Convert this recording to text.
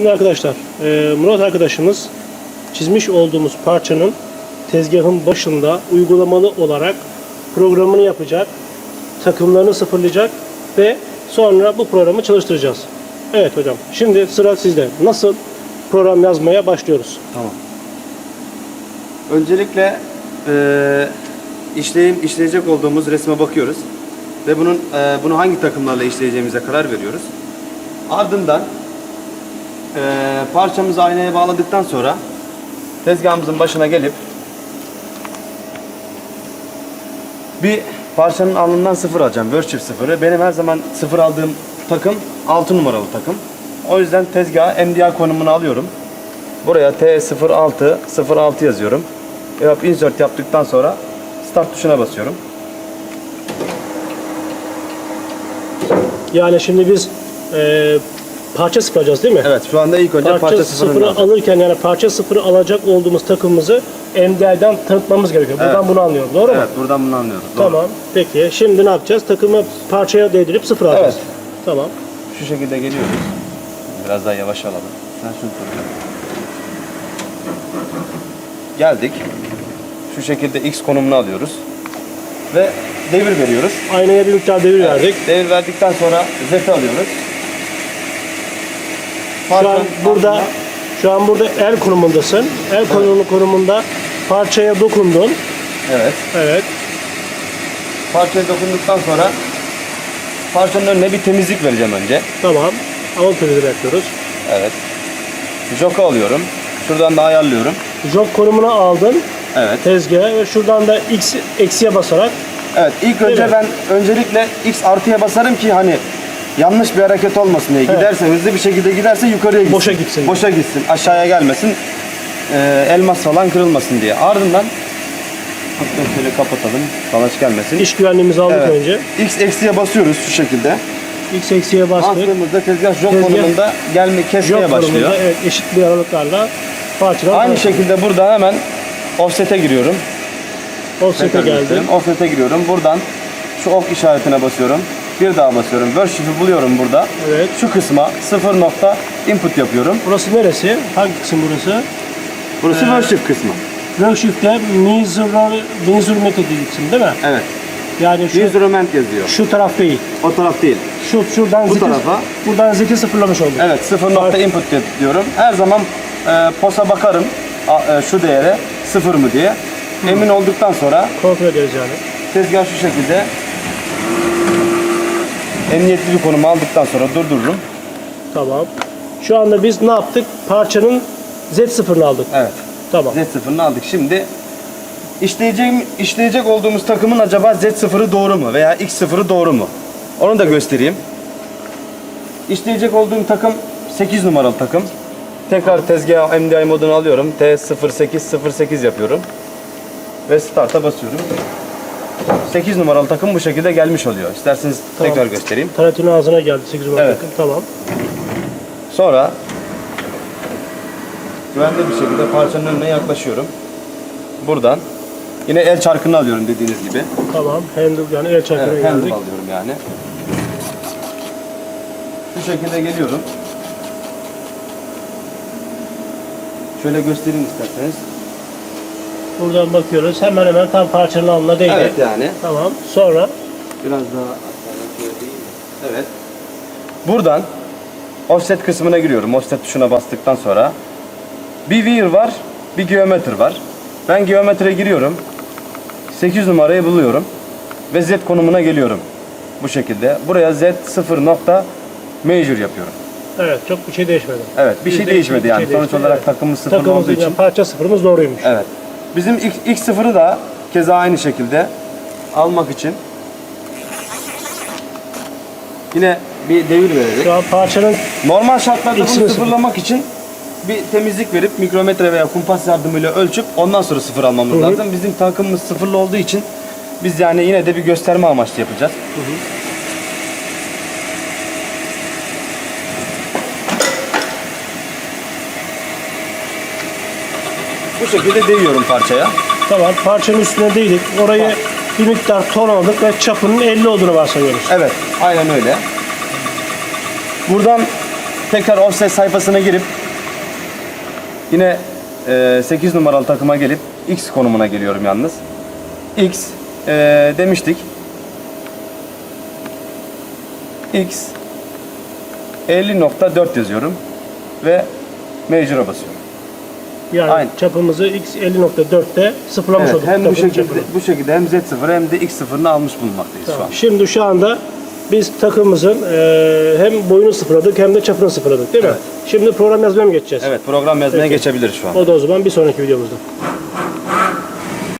Şimdi arkadaşlar, e, Murat arkadaşımız çizmiş olduğumuz parçanın tezgahın başında uygulamalı olarak programını yapacak, takımlarını sıfırlayacak ve sonra bu programı çalıştıracağız. Evet hocam, şimdi sıra sizde. Nasıl program yazmaya başlıyoruz? Tamam. Öncelikle eee işleyim işleyecek olduğumuz resme bakıyoruz ve bunun eee, bunu hangi takımlarla işleyeceğimize karar veriyoruz. Ardından eee, parçamızı aynaya bağladıktan sonra tezgahımızın başına gelip bir parçanın alnından sıfır alacağım. Word sıfırı. Benim her zaman sıfır aldığım takım 6 numaralı takım. O yüzden tezgaha MDI konumunu alıyorum. Buraya T06 06 yazıyorum. Yap insert yaptıktan sonra start tuşuna basıyorum. Yani şimdi biz e, parça sıfırlayacağız değil mi? Evet şu anda ilk önce Parça, parça, sıfırı sıfırını aldım. alırken yani parça sıfırı alacak olduğumuz takımımızı MDI'den tanıtmamız gerekiyor. Buradan Evet. bunu anlıyorum. Doğru mu? Evet buradan bunu anlıyoruz. Doğru. Tamam. Peki şimdi ne yapacağız? Takımı parçaya değdirip sıfır alacağız. Evet. Tamam. Şu şekilde geliyoruz. Biraz daha yavaş alalım. Sen şunu tut. Geldik. Şu şekilde X konumunu alıyoruz. Ve devir veriyoruz. Aynaya bir miktar devir verdik. Devir verdikten sonra Z'yi alıyoruz. Şu an burada şu an burada el konumundasın. El konumu konumunda parçaya dokundun. Evet. Evet. Parçaya dokunduktan sonra parçanın önüne bir temizlik vereceğim önce. Tamam. Alt temizliği yapıyoruz. Evet. Joka alıyorum. Şuradan da ayarlıyorum. Jog konumunu aldın Evet. tezgaha ve şuradan da X eksiye basarak Evet. ilk Değil önce mi? ben öncelikle X artıya basarım ki hani yanlış bir hareket olmasın diye. Evet. Giderse hızlı bir şekilde giderse yukarıya gitsin. Boşa gitsin. Boşa gitsin. Aşağıya gelmesin. Ee, elmas falan kırılmasın diye. Ardından şöyle kapatalım. Dalaş gelmesin. iş güvenliğimizi aldık Evet. önce. X eksiye basıyoruz şu şekilde. X eksiye bastık. Bastığımızda tezgah jog Tezgah- konumunda gelme kesmeye başlıyor. evet, eşit bir aralıklarla parçalar Aynı şekilde buradan hemen offset'e giriyorum. offset'e Tekrar geldi. göstereyim. Offset'e giriyorum. Buradan şu off işaretine basıyorum. Bir daha basıyorum. Worship'i buluyorum burada. Evet. Şu kısma 0 nokta input yapıyorum. Burası neresi? Hangi kısım burası? Burası worship kısmı. Worksheet'te measure, measurement kısım değil mi? Evet. Yani şu, Instrument yazıyor. şu taraf değil. O taraf değil. Şu şuradan Bu zeki, tarafa. buradan zeki sıfırlamış olduk. Evet 0 nokta input diyorum. Her zaman e, POS'a bakarım. A- e, şu değere 0 mı diye. Emin olduktan sonra Kontrol ederiz yani. tezgah şu şekilde emniyetli bir konuma aldıktan sonra durdururum. Tamam. Şu anda biz ne yaptık? Parçanın Z sıfırını aldık. Evet. Tamam. Z0'ını aldık. Şimdi işleyecek, işleyecek olduğumuz takımın acaba Z0'ı doğru mu veya X0'ı doğru mu? Onu da göstereyim. İşleyecek olduğum takım 8 numaralı takım. Tekrar tezgaha MDI modunu alıyorum. T0808 yapıyorum. Ve start'a basıyorum. 8 numaralı takım bu şekilde gelmiş oluyor. İsterseniz Tamam. tekrar göstereyim. Taratinin ağzına geldi 8 numara Evet. takım. Tamam. Sonra güvenli bir şekilde parçanın önüne yaklaşıyorum. Buradan yine el çarkını alıyorum dediğiniz gibi. Tamam. Handle yani el çarkına Evet, handle geldik. alıyorum yani. Şu şekilde geliyorum. Şöyle göstereyim isterseniz. Buradan bakıyoruz. Hemen hemen tam parçanın alnına değdi. Evet yani. Tamam. Sonra Biraz daha? Evet. Buradan offset kısmına giriyorum. Offset tuşuna bastıktan sonra bir wheel var, bir geometri var. Ben geometriye giriyorum. 8 numarayı buluyorum ve Z konumuna geliyorum. Bu şekilde. Buraya Z 0 nokta major yapıyorum. evet çok bir şey değişmedi. Evet, bir şey Yüzde değişmedi bir yani. şey Sonuç değişmedi, olarak evet. takımımız sıfır Takımımız olduğu için. yani parça sıfırımız doğruymuş. Evet. Bizim X, X0'ı da keza aynı şekilde almak için yine bir devir vererek Şu an parçanın normal şartlarda bunu sıfır. sıfırlamak için bir temizlik verip mikrometre veya kumpas yardımıyla ölçüp ondan sonra sıfır almamız Hı hı. lazım. Bizim takımımız sıfırlı olduğu için biz yani yine de bir gösterme amaçlı yapacağız. Bu şekilde değiyorum parçaya. tamam parçanın üstüne değdik. Orayı bir miktar ton aldık ve çapının 50 olduğunu varsayıyoruz. Evet, aynen öyle. Buradan tekrar offset sayfasına girip yine e, 8 numaralı takıma gelip X konumuna geliyorum yalnız. X e, demiştik. X 50.4 yazıyorum ve Major'a basıyorum. Yani Aynen. çapımızı x 50.4'te sıfırlamış Evet, olduk. hem bu şekilde çapını. bu şekilde hem Z0 hem de X0'ını almış bulunmaktayız şu an. Şimdi şu anda biz takımımızın e, hem boyunu sıfırladık hem de çapını sıfırladık değil mi? Evet. Şimdi program yazmaya mı geçeceğiz? Evet, program yazmaya Peki. geçebiliriz şu an. O da o zaman bir sonraki videomuzda.